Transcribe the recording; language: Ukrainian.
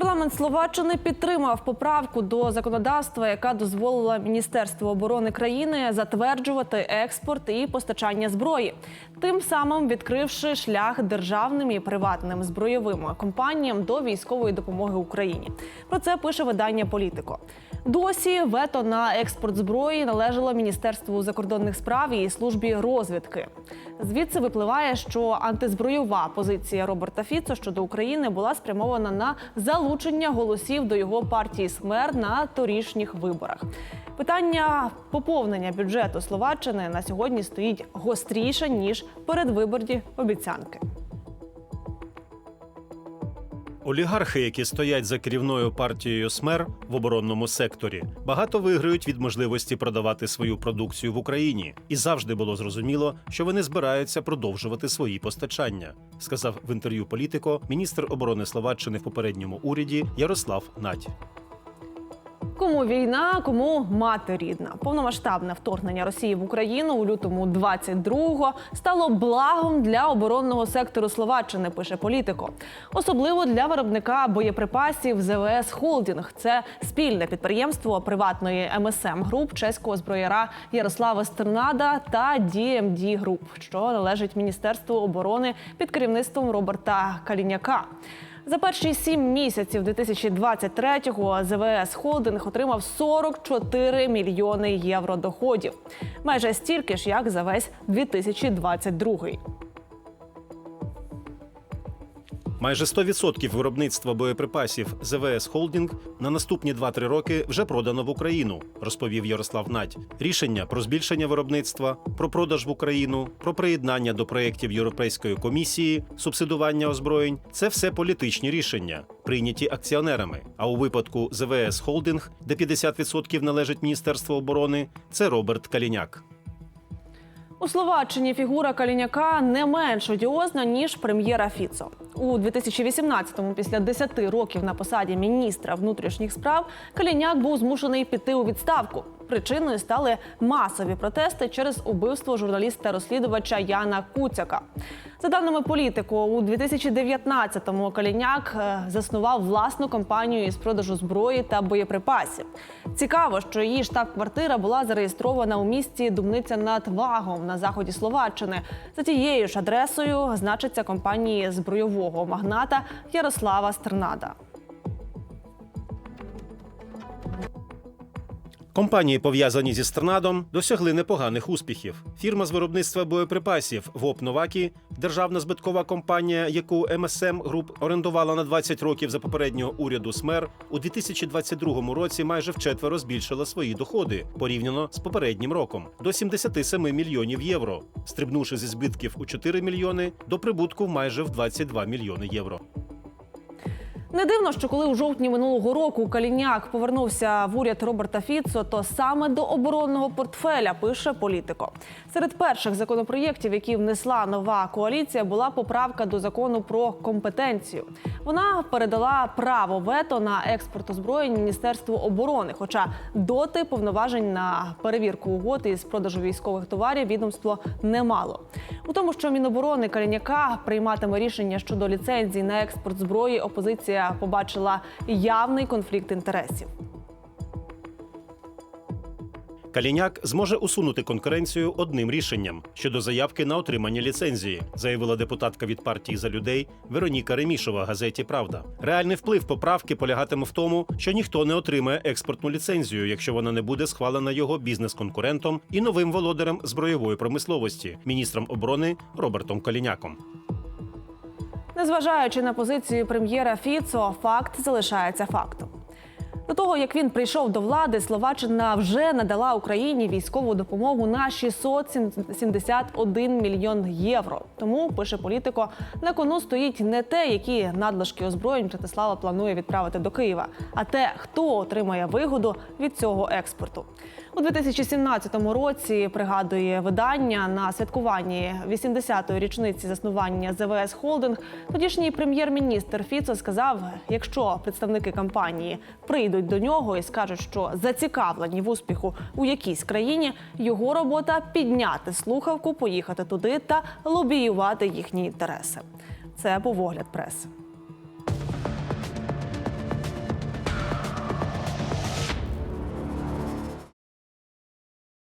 Парламент Словаччини підтримав поправку до законодавства, яка дозволила Міністерству оборони країни затверджувати експорт і постачання зброї, тим самим відкривши шлях державним і приватним збройовим компаніям до військової допомоги Україні. Про це пише видання Політико. Досі вето на експорт зброї належало Міністерству закордонних справ і службі розвідки. Звідси випливає, що антизбройова позиція Роберта Фіцо щодо України була спрямована на залучення голосів до його партії СМЕР на торішніх виборах. Питання поповнення бюджету Словаччини на сьогодні стоїть гостріше ніж передвиборні обіцянки. Олігархи, які стоять за керівною партією СМЕР в оборонному секторі, багато виграють від можливості продавати свою продукцію в Україні, і завжди було зрозуміло, що вони збираються продовжувати свої постачання, сказав в інтерв'ю Політико міністр оборони Словаччини в попередньому уряді Ярослав Надь. Кому війна, кому мати рідна. Повномасштабне вторгнення Росії в Україну у лютому 22-го стало благом для оборонного сектору Словаччини. Пише політико, особливо для виробника боєприпасів ЗВС Холдінг. Це спільне підприємство приватної МСМ груп чеського зброяра Ярослава Стернада та DMD Груп, що належить Міністерству оборони під керівництвом Роберта Каліняка. За перші сім місяців 2023-го ЗВС Холдинг отримав 44 мільйони євро доходів. Майже стільки ж, як за весь 2022. Майже 100% виробництва боєприпасів ЗВС Холдінг на наступні 2-3 роки вже продано в Україну, розповів Ярослав Надь. Рішення про збільшення виробництва, про продаж в Україну, про приєднання до проєктів Європейської комісії, субсидування озброєнь це все політичні рішення, прийняті акціонерами. А у випадку ЗВС Холдинг, де 50% належить Міністерству оборони, це Роберт Каліняк. У Словаччині фігура Каліняка не менш одіозна ніж прем'єра Фіцо. У 2018-му, після 10 років на посаді міністра внутрішніх справ, Каліняк був змушений піти у відставку. Причиною стали масові протести через убивство журналіста-розслідувача Яна Куцяка. За даними політику, у 2019-му Каліняк е, заснував власну компанію із продажу зброї та боєприпасів. Цікаво, що її штаб-квартира була зареєстрована у місті Думниця над Вагом на заході Словаччини. За тією ж адресою значиться компанії збройового магната Ярослава Стернада. Компанії, пов'язані зі Стернадом, досягли непоганих успіхів. Фірма з виробництва боєприпасів ВОП Новакі, державна збиткова компанія, яку МСМ Груп орендувала на 20 років за попереднього уряду СМЕР, у 2022 році майже вчетверо збільшила свої доходи порівняно з попереднім роком до 77 мільйонів євро, стрибнувши зі збитків у 4 мільйони до прибутку майже в 22 мільйони євро. Не дивно, що коли у жовтні минулого року Каліняк повернувся в уряд Роберта Фіцо, то саме до оборонного портфеля пише політико. Серед перших законопроєктів, які внесла нова коаліція, була поправка до закону про компетенцію. Вона передала право вето на експорт озброєнь Міністерству оборони. Хоча доти повноважень на перевірку угод із продажу військових товарів відомство не мало. У тому, що Міноборони Каліняка прийматиме рішення щодо ліцензій на експорт зброї, опозиція побачила явний конфлікт інтересів. Каліняк зможе усунути конкуренцію одним рішенням щодо заявки на отримання ліцензії, заявила депутатка від партії за людей Вероніка Ремішова газеті Правда. Реальний вплив поправки полягатиме в тому, що ніхто не отримає експортну ліцензію, якщо вона не буде схвалена його бізнес-конкурентом і новим володарем збройової промисловості, міністром оборони Робертом Каліняком. Незважаючи на позицію прем'єра Фіцо, факт залишається фактом. До того як він прийшов до влади, Словаччина вже надала Україні військову допомогу на 671 мільйон євро. Тому пише політико, на кону стоїть не те, які надлишки озброєнь Братислава планує відправити до Києва, а те, хто отримає вигоду від цього експорту. У 2017 році пригадує видання на святкуванні 80-ї річниці заснування ЗВС Холдинг. Тодішній прем'єр-міністр Фіцо сказав: якщо представники компанії прийдуть до нього і скажуть, що зацікавлені в успіху у якійсь країні, його робота підняти слухавку, поїхати туди та лобіювати їхні інтереси. Це погляд преси.